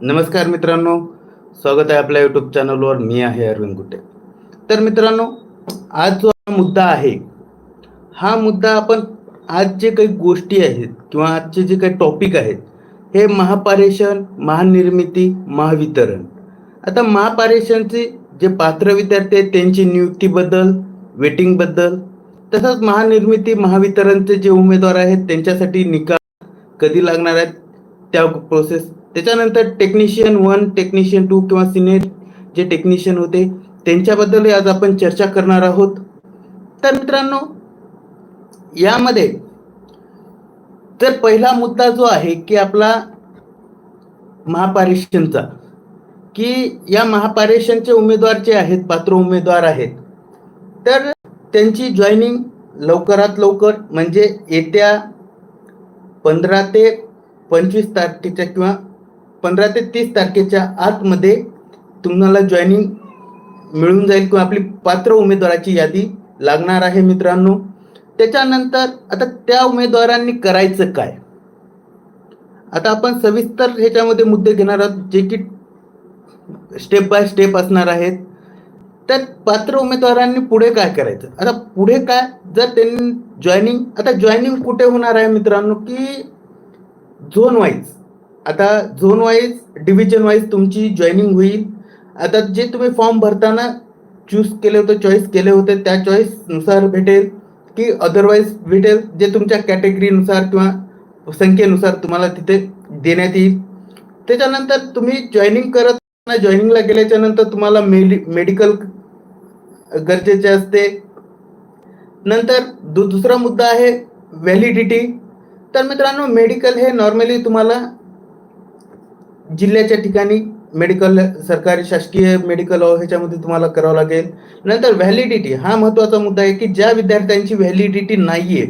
नमस्कार मित्रांनो स्वागत आहे आपल्या यूट्यूब चॅनलवर मी आहे अरविंद गुटे तर मित्रांनो आज जो मुद्दा आहे हा मुद्दा आपण आज जे काही गोष्टी आहेत किंवा आजचे जे काही टॉपिक आहेत हे महापारेषण महानिर्मिती महावितरण. आता महापारेषणचे जे पात्र विद्यार्थी आहेत त्यांची नियुक्तीबद्दल वेटिंगबद्दल तसंच महानिर्मिती महावितरणचे जे उमेदवार आहेत त्यांच्यासाठी निकाल कधी लागणार आहेत त्या प्रोसेस त्याच्यानंतर टेक्निशियन वन टेक्निशियन टू किंवा सिनियर जे टेक्निशियन होते त्यांच्याबद्दल आज आपण चर्चा करणार आहोत. तर मित्रांनो यामध्ये तर पहिला मुद्दा जो आहे की आपला महापारेषणचा की या महापारेषणचे उमेदवार जे आहेत पात्र उमेदवार आहेत तर त्यांची जॉईनिंग लवकरात लवकर म्हणजे येत्या पंधरा ते पंचवीस तारखेच्या किंवा पंधरा ते तीस तारखेच्या आतमध्ये तुम्हाला जॉईनिंग मिळून जाईल किंवा आपली पात्र उमेदवाराची यादी लागणार आहे मित्रांनो. त्याच्यानंतर आता त्या उमेदवारांनी करायचं काय? आता आपण सविस्तर ह्याच्यामध्ये मुद्दे घेणार आहोत जे की स्टेप बाय स्टेप असणार आहेत. तर पात्र उमेदवारांनी पुढे काय करायचं? आता पुढे काय? जर त्यांनी जॉईनिंग आता जॉईनिंग कुठे होणार आहे मित्रांनो? की झोन वाईज आता झोन वाईज डिव्हिजन वाईज तुमची जॉईनिंग होईल. आता जे तुम्ही फॉर्म भरताना चूज केले होते चॉईस केले होते त्या चॉईसनुसार भेटेल की अदरवाईज भेटेल जे तुमच्या कॅटेगरीनुसार किंवा संख्येनुसार तुम्हाला तिथे देण्यात येईल. त्याच्यानंतर तुम्ही जॉईनिंग करत जॉईनिंगला गेल्याच्यानंतर तुम्हाला मेडि मेडिकल गरजेचे असते. नंतर दु दुसरा मुद्दा आहे व्हॅलिडिटी तर मित्रांनो मेडिकल हे नॉर्मली तुम्हाला जिल्ह्याच्या ठिकाणी मेडिकल सरकारी शासकीय मेडिकल ह्याच्यामध्ये तुम्हाला करावं लागेल. नंतर व्हॅलिडिटी हा महत्त्वाचा मुद्दा आहे की ज्या विद्यार्थ्यांची व्हॅलिडिटी नाही आहे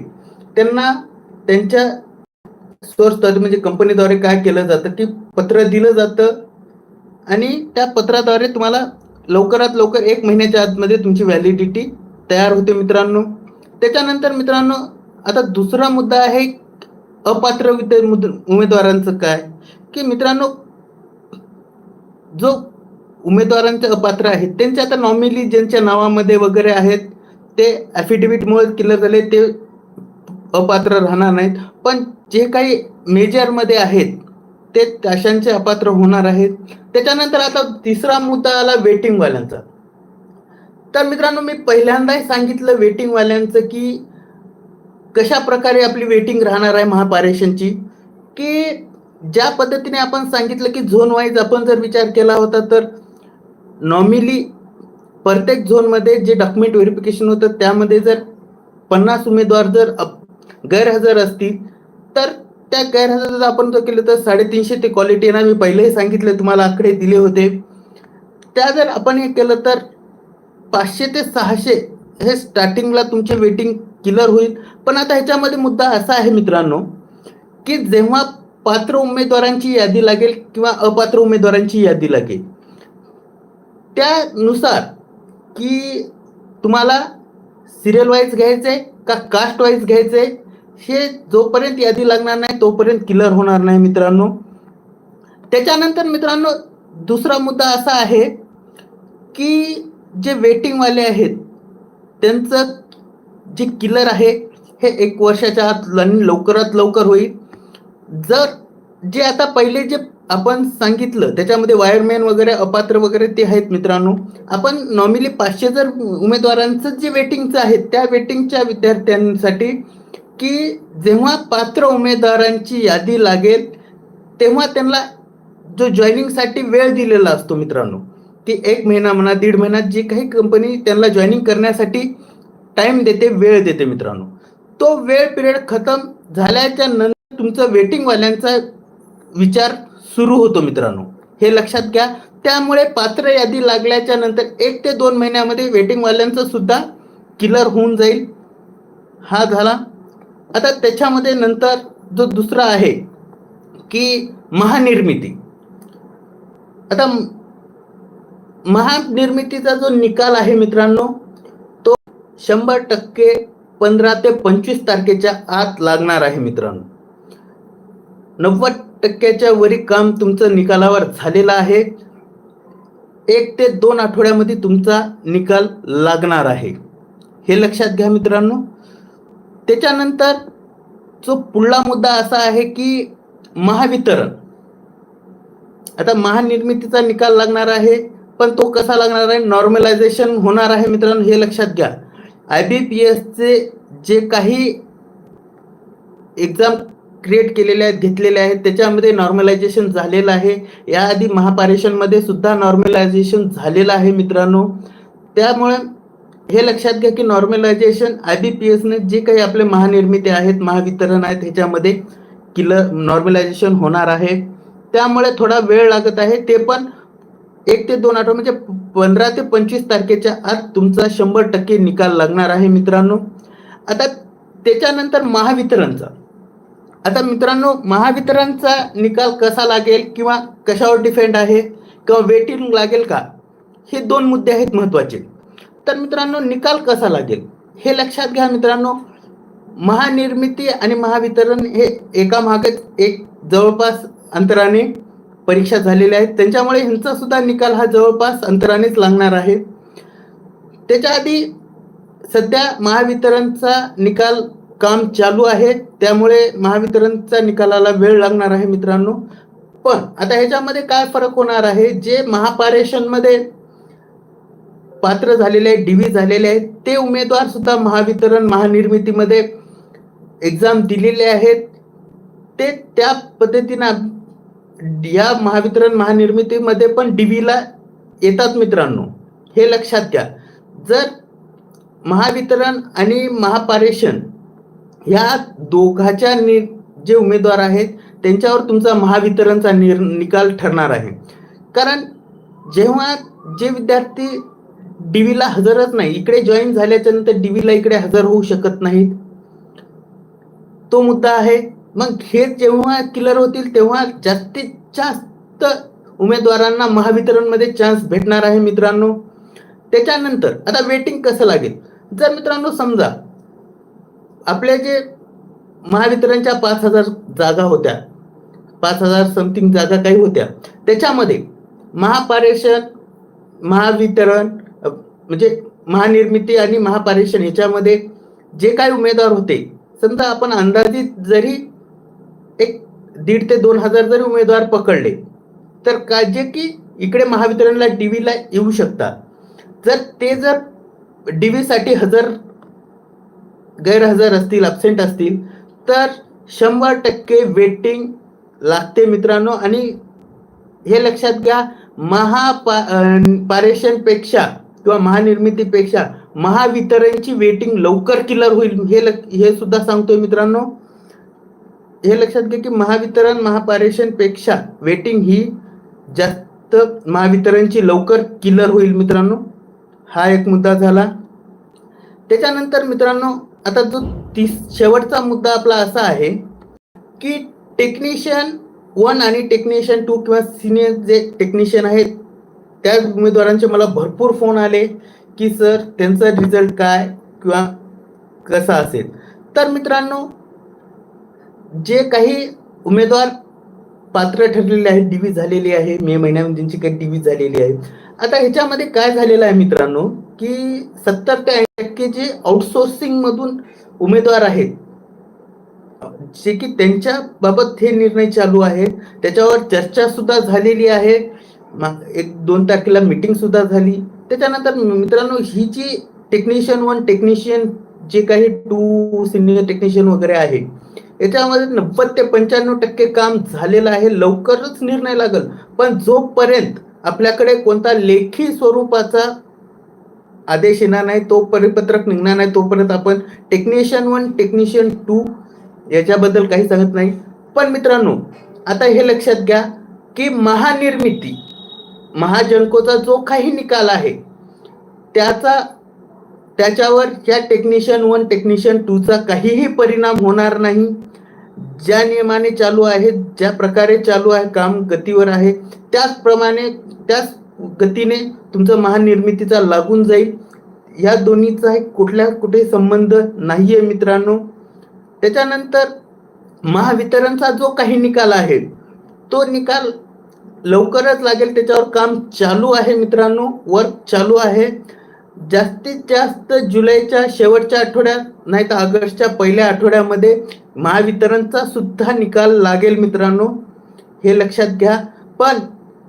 त्यांना त्यांच्या सोर्स म्हणजे कंपनीद्वारे काय केलं जातं की पत्र दिलं जातं आणि त्या पत्राद्वारे तुम्हाला लवकरात लवकर एक महिन्याच्या आतमध्ये तुमची व्हॅलिडिटी तयार होते मित्रांनो. त्याच्यानंतर मित्रांनो आता दुसरा मुद्दा आहे अपात्र उमेदवारांचं काय? की मित्रांनो जो उमेदवारांचे अपात्र आहेत त्यांचे आता नॉमिनी ज्यांच्या नावामध्ये वगैरे आहेत ते ॲफिडेव्हिटमुळे क्लिअर झाले ते अपात्र राहणार नाहीत. पण जे काही मेजरमध्ये आहेत ते अशांचे अपात्र होणार आहेत. त्याच्यानंतर आता तिसरा मुद्दा आला वेटिंगवाल्यांचा. तर मित्रांनो मी पहिल्यांदाही सांगितलं वेटिंगवाल्यांचं की कशा प्रकारे आपली वेटिंग राहणार आहे महापारेषणची की ज्या पद्धतीने आपण सांगितलं की झोन वाईज आपण जर विचार केला होता तर नॉमिली प्रत्येक झोनमध्ये जे डॉक्युमेंट व्हेरिफिकेशन होतं त्यामध्ये जर पन्नास उमेदवार जर अप- गैरहजर असतील तर त्या गैरहजर जर आपण जर केलं तर साडेतीनशे ते क्वालिटी ना. मी पहिलेही सांगितले तुम्हाला आकडे दिले होते. त्या जर आपण हे केलं तर पाचशे ते सहाशे हे स्टार्टिंगला तुमचे वेटिंग क्लिअर होईल. पण आता ह्याच्यामध्ये मुद्दा असा आहे मित्रांनो की जेव्हा पात्र उमेदवारांची यादी लागेल किंवा अपात्र उमेदवारांची यादी लागेल? त्यानुसार की तुम्हाला सिरियल वाईज घ्यायचे का कास्ट वाईज घ्यायचे हे जोपर्यंत यादी लागणार नाही तोपर्यंत क्लिअर होणार नाही मित्रांनो. त्याच्यानंतर मित्रांनो दुसरा मुद्दा असा आहे की जे वेटिंगवाले आहेत त्यांचं जे किलर आहे हे एक वर्षाच्या आत लवकरात लवकर होईल. जर जे आता पहिले जे आपण सांगितलं त्याच्यामध्ये वायरमॅन वगैरे अपात्र वगैरे ते आहेत मित्रांनो. आपण नॉर्मली पाचशे जर उमेदवारांचं जे वेटिंगचं आहे त्या वेटिंगच्या विद्यार्थ्यांसाठी की जेव्हा पात्र उमेदवारांची यादी लागेल तेव्हा त्यांना जो जॉईनिंगसाठी वेळ दिलेला असतो मित्रांनो. की एक महिना म्हणा दीड महिना जी काही कंपनी त्यांना जॉईनिंग करण्यासाठी टाईम देते वेळ देते मित्रांनो. तो वेळ पिरियड खतम झाल्याच्यानंतर तुमचं वेटिंगवाल्यांचा विचार सुरू होतो मित्रांनो. हे लक्षात घ्या. त्यामुळे पात्र यादी लागल्याच्या नंतर एक ते दोन महिन्यामध्ये वेटिंगवाल्यांचं सुद्धा किलर होऊन जाईल. हा झाला. आता त्याच्यामध्ये नंतर जो दुसरा आहे की महानिर्मिती. आता महानिर्मितीचा जो निकाल आहे मित्रांनो तो शंभर टक्के पंधरा ते पंचवीस तारखेच्या आत लागणार आहे मित्रांनो. नव्वद टक्क्याच्या वरी काम तुमचं निकालावर झालेलं आहे. एक ते दोन आठवड्यामध्ये तुमचा निकाल लागणार आहे. हे लक्षात घ्या मित्रांनो. त्याच्यानंतर जो पुढला मुद्दा असा आहे की महावितरण. आता महानिर्मितीचा निकाल लागणार आहे पण तो कसा लागणार आहे? नॉर्मलायझेशन होणार आहे मित्रांनो हे लक्षात घ्या. आय बी पी एसचे जे काही एक्झाम क्रिएट केलेले आहेत घेतलेले आहेत. त्याच्यामध्ये नॉर्मलायझेशन झालेलं आहे. याआधी महापारेषणमध्ये सुद्धा नॉर्मलायझेशन झालेलं आहे मित्रांनो. त्यामुळे हे लक्षात घ्या की नॉर्मलायझेशन आय बी पी एसने जे काही आपले महानिर्मिती आहेत महावितरण आहेत ह्याच्यामध्ये किल नॉर्मलायझेशन होणार आहे. त्यामुळे थोडा वेळ लागत आहे. ते पण एक ते दोन आठवडे म्हणजे पंधरा ते पंचवीस तारखेच्या आत तुमचा शंभर टक्के निकाल लागणार आहे मित्रांनो. आता त्याच्यानंतर महावितरणचा. आता मित्रांनो महावितरणचा निकाल कसा लागेल किंवा कशावर डिफेंड आहे किंवा वेटिंग लागेल का? हे दोन मुद्दे आहेत महत्त्वाचे. तर मित्रांनो निकाल कसा लागेल? हे लक्षात घ्या मित्रांनो. महानिर्मिती आणि महावितरण हे एका मागच एक जवळपास अंतराने परीक्षा झालेल्या आहेत. त्यांच्यामुळे ह्यांचा सुद्धा निकाल हा जवळपास अंतरानेच लागणार आहे. त्याच्या आधी सध्या महावितरणचा निकाल काम चालू आहे. त्यामुळे महावितरणचा निकालाला वेळ लागणार आहे मित्रांनो. पण आता ह्याच्यामध्ये काय फरक होणार आहे? जे महापारेषणमध्ये पात्र झालेले आहेत डीव्ही झालेले आहेत ते उमेदवार सुद्धा महावितरण महानिर्मितीमध्ये एक्झाम दिलेले आहेत. ते त्या पद्धतीनं या महावितरण महानिर्मितीमध्ये पण डीव्हीला येतात मित्रांनो. हे लक्षात घ्या. जर महावितरण आणि महापारेषण ह्या दोघाच्या नि जे उमेदवार आहेत त्यांच्यावर तुमचा महावितरणचा निर निकाल ठरणार आहे. कारण जेव्हा जे विद्यार्थी डीव्हीला हजरच नाही इकडे जॉईन झाल्याच्यानंतर डीव्हीला इकडे हजर होऊ शकत नाहीत. तो मुद्दा आहे. मग हे जेव्हा क्लिअर होतील तेव्हा जास्तीत जास्त उमेदवारांना महावितरणमध्ये चान्स भेटणार आहे मित्रांनो. त्याच्यानंतर आता वेटिंग कसं लागेल? जर मित्रांनो समजा आपल्या जे महावितरणच्या पाच हजार जागा होत्या पाच हजार समथिंग जागा काही होत्या त्याच्यामध्ये महापारेषण महावितरण म्हणजे महानिर्मिती आणि महापारेषण ह्याच्यामध्ये जे काही उमेदवार होते समजा आपण अंदाजित जरी एक दीड ते दोन हजार जरी उमेदवार पकडले तर काय जे की इकडे महावितरणला डीव्हीला येऊ शकतात. जर ते जर डी व्हीसाठी हजर गैरहजर असतील अब्सेंट असतील तर शंभर टक्के वेटिंग लागते मित्रांनो. आणि हे लक्षात घ्या महापा पारेषणपेक्षा किंवा महानिर्मितीपेक्षा महावितरणची वेटिंग लवकर किलर होईल हे हे सुद्धा सांगतोय मित्रांनो. हे लक्षात घ्या की महावितरण महापारेषणपेक्षा वेटिंग ही जास्त महावितरणची लवकर किलर होईल मित्रांनो. हा एक मुद्दा झाला. त्याच्यानंतर मित्रांनो आता जो तीस शेवटचा मुद्दा आपला असा आहे की टेक्निशियन वन आणि टेक्निशियन टू किंवा सिनियर जे टेक्निशियन आहेत त्या उमेदवारांचे मला भरपूर फोन आले की सर त्यांचा रिझल्ट काय किंवा कसा असेल? तर मित्रांनो जे काही उमेदवार पात्र ठरलेले आहेत डीव्ही झालेली आहे मे महिन्यामध्ये त्यांची काही डीव्ही झालेली आहे आता ह्याच्यामध्ये काय झालेलं आहे मित्रांनो? की सत्तर ते ऐंशी टक्के जे आउटसोर्सिंग मधून उमेदवार आहेत जे की त्यांच्या बाबत हे निर्णय चालू आहे. त्याच्यावर चर्चा सुद्धा झालेली आहे. एक दोन तारखेला मीटिंग सुद्धा झाली. त्याच्यानंतर मित्रांनो ही जी टेक्निशियन वन टेक्निशियन जे काही टू सिनियर टेक्निशियन वगैरे आहे याच्यामध्ये नव्वद ते पंच्याण्णव टक्के काम झालेलं आहे. लवकरच निर्णय लागल. पण जोपर्यंत आपल्याकडे कोणता लेखी स्वरूपाचा आदेश येणार नाही तो परिपत्रक निघणार नाही तोपर्यंत आपण टेक्निशियन वन टेक्निशियन टू याच्याबद्दल काही सांगत नाही. पण मित्रांनो आता हे लक्षात घ्या की महानिर्मिती महाजनकोचा जो काही निकाल आहे त्याचा त्याच्यावर या टेक्निशियन वन टेक्निशियन टूचा काहीही परिणाम होणार नाही. ज्या नियमाने चालू आहे ज्या प्रकारे चालू आहे काम गतीवर आहे त्याचप्रमाणे त्याच गतीने तुमचं महानिर्मितीचा लागून जाईल. या दोन्हीचा कुठल्या कुठे संबंध नाही आहे मित्रांनो. त्याच्यानंतर महावितरणचा जो काही निकाल आहे तो निकाल लवकरच लागेल. त्याच्यावर काम चालू आहे मित्रांनो. वर्क चालू आहे. जास्तीत जास्त जुलैच्या शेवटच्या आठवड्यात नाही तर ऑगस्टच्या पहिल्या आठवड्यामध्ये महावितरणचा सुद्धा निकाल लागेल मित्रांनो. हे लक्षात घ्या. पण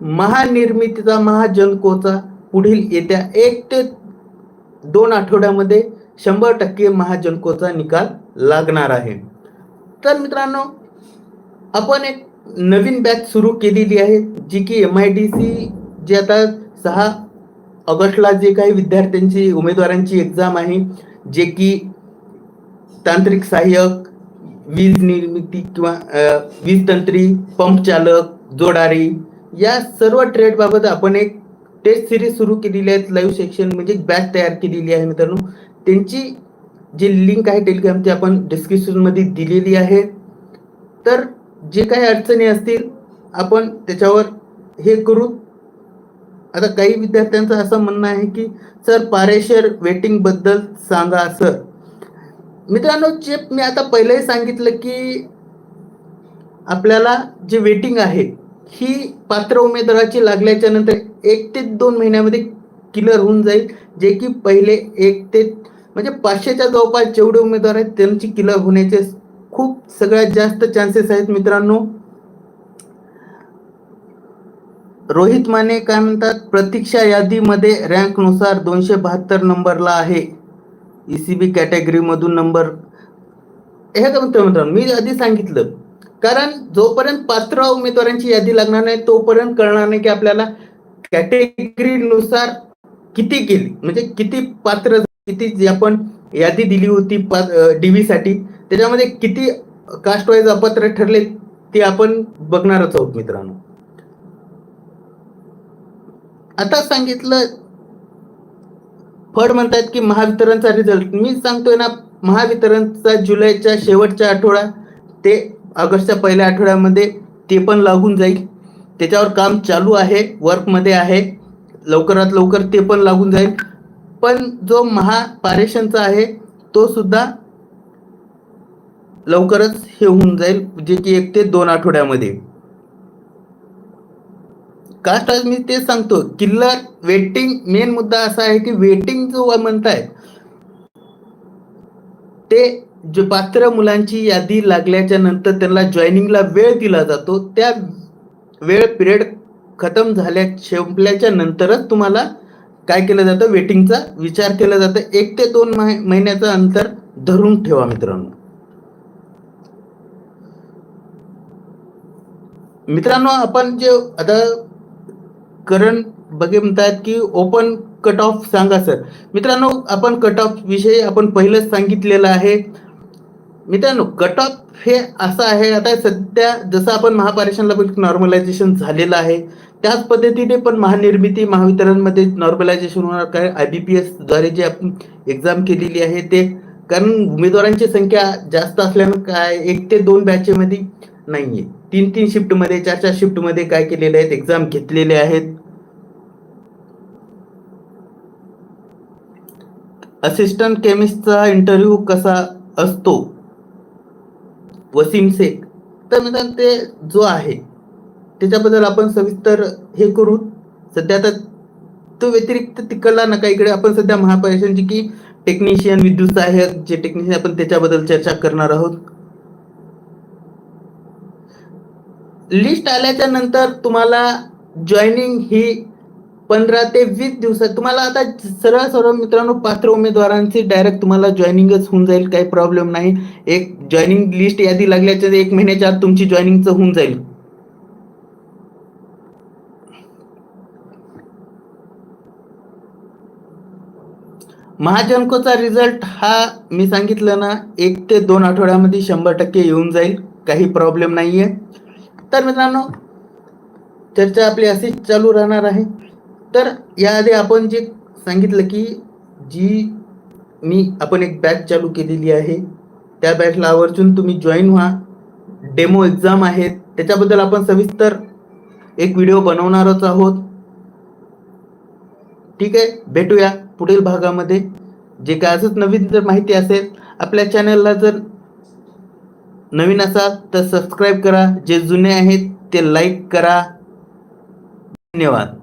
महानिर्मितीचा महाजनकोचा पुढील येत्या एक ते दोन आठवड्यामध्ये शंभर टक्के महाजनकोचा निकाल लागणार आहे. तर मित्रांनो आपण एक नवीन बॅच सुरू केलेली आहे जी की एम आय डी सी जी आता सहा ऑगस्टला जे काही विद्यार्थ्यांची उमेदवारांची एक्झाम आहे जे की तांत्रिक सहाय्यक वीज निर्मिती किंवा वीज तंत्री पंप चालक जोडारी या सर्व ट्रेडबाबत आपण एक टेस्ट सिरीज सुरू केलेली आहे लाईव्ह सेक्शन म्हणजे बॅच तयार केलेली आहे मित्रांनो. त्यांची जी लिंक आहे टेलिग्रामची आपण डिस्क्रिप्शनमध्ये दिलेली आहे. तर जे काही अडचणी असतील आपण त्याच्यावर हे करू. आता काही विद्यार्थ्यांचं असं म्हणणं आहे की सर पारेशर वेटिंगबद्दल सांगा सर. मित्रांनो जे मी आता पहिलेही सांगितलं की आपल्याला जे वेटिंग आहे ही पात्र उमेदवाराची लागल्याच्या नंतर एक ते दोन महिन्यामध्ये क्लिअर होऊन जाईल जे की पहिले एक ते म्हणजे पाचशेच्या जवळपास जेवढे उमेदवार आहेत त्यांची क्लिअर होण्याचे खूप सगळ्यात जास्त चान्सेस आहेत मित्रांनो. रोहित माने काय म्हणतात? प्रतीक्षा यादीमध्ये रँकनुसार दोनशे बहात्तर नंबरला आहे. ई सी बी कॅटेगरीमधून नंबर हे काय म्हणतो मित्रांनो मी आधी सांगितलं कारण जोपर्यंत पात्र उमेदवारांची यादी लागणार नाही तोपर्यंत कळणार नाही की आपल्याला कॅटेगरीनुसार किती गेली. म्हणजे किती पात्र किती जी आपण यादी दिली होती डीव्ही साठी त्याच्यामध्ये किती कास्ट वाईज अपात्र ठरले ते आपण बघणारच आहोत मित्रांनो. आता सांगितलं फड म्हणतात की महावितरणचा रिझल्ट मी सांगतोय ना महावितरणचा जुलैच्या शेवटच्या आठवडा ते ऑगस्टच्या पहिल्या आठवड्यामध्ये ते पण लागून जाईल. त्याच्यावर काम चालू आहे वर्कमध्ये आहे. लवकरात लवकर ते पण लागून जाईल. पण जो महापारेषणचा आहे तो सुद्धा लवकरच हे होऊन जाईल जे की एक ते दोन आठवड्यामध्ये. कास्ट आज मी ते सांगतो किल्लर वेटिंग मेन मुद्दा असा आहे की वेटिंग जो म्हणताय ते जे पात्र मुलांची यादी लागल्याच्या नंतर त्यांना जॉईनिंगला वेळ दिला जातो त्या वेळ पिरियड खतम झाल्या संपल्याच्या नंतरच तुम्हाला काय केलं जातं? वेटिंगचा विचार केला जातं. एक ते दोन महिन्याचं अंतर धरून ठेवा मित्रांनो. मित्रांनो आपण जे आता करण बघे म्हणतात की ओपन कट ऑफ सांगा सर मित्रांनो आपण कट ऑफ विषयी आपण पहिलंच सांगितलेलं आहे. मित्रांनो कट ऑफ हे असं आहे. आता सध्या जसं आपण महापारेषणला नॉर्मलायझेशन झालेलं आहे. त्याच पद्धतीने पण महानिर्मिती महावितरणमध्ये नॉर्मलायझेशन होणार. काय आय बी पी एसद्वारे जे आपण एक्झाम केलेली आहे ते कारण उमेदवारांची संख्या जास्त असल्यानं काय एक ते दोन बॅचेमध्ये नाहीये. तीन तीन शिफ्टमध्ये चार चार शिफ्टमध्ये काय केलेले आहेत एक्झाम घेतलेले आहेत. असिस्टंट केमिस्टचा इंटरव्ह्यू कसा असतो? वसीम शेख. तर मित्रांनो ते जो आहे त्याच्याबद्दल आपण सविस्तर हे करू. सध्या आता तो व्यतिरिक्त तिकडला नका इकडे आपण सध्या महापारेषणची की टेक्निशियन विद्युत सहाय्यक जे टेक्निशियन आपण त्याच्याबद्दल चर्चा करणार आहोत. लिस्ट आल्याच्यानंतर तुम्हाला जॉईनिंग ही पंधरा ते वीस दिवसात. तुम्हाला आता सरळ सरळ मित्रांनो पात्र उमेदवारांची डायरेक्ट तुम्हाला जॉईनिंगच होऊन जाईल काही प्रॉब्लेम नाही. एक जॉईनिंग लिस्ट यादी लागल्याच्या एक महिन्याच्या आत तुमची जॉईनिंगचं होऊन जाईल. महाजनकोचा रिझल्ट हा मी सांगितलं ना एक ते दोन आठवड्यामध्ये शंभर टक्के येऊन जाईल काही प्रॉब्लेम नाहीये. तर मित्रांनो चर्चा आपली अशीच चालू राहणार आहे. तर याआधी आपण जे सांगितलं की जी मी आपण एक बॅच चालू केलेली आहे त्या बॅचला आवर्जून तुम्ही जॉईन व्हा. डेमो एक्झाम आहेत त्याच्याबद्दल आपण सविस्तर एक व्हिडिओ बनवणारच आहोत. ठीक आहे भेटूया पुढील भागामध्ये. जे काय असंच नवीन जर माहिती असेल आपल्या चॅनलला जर नवीन असाल तर सबस्क्राईब करा. जे जुने आहेत ते लाईक करा. धन्यवाद.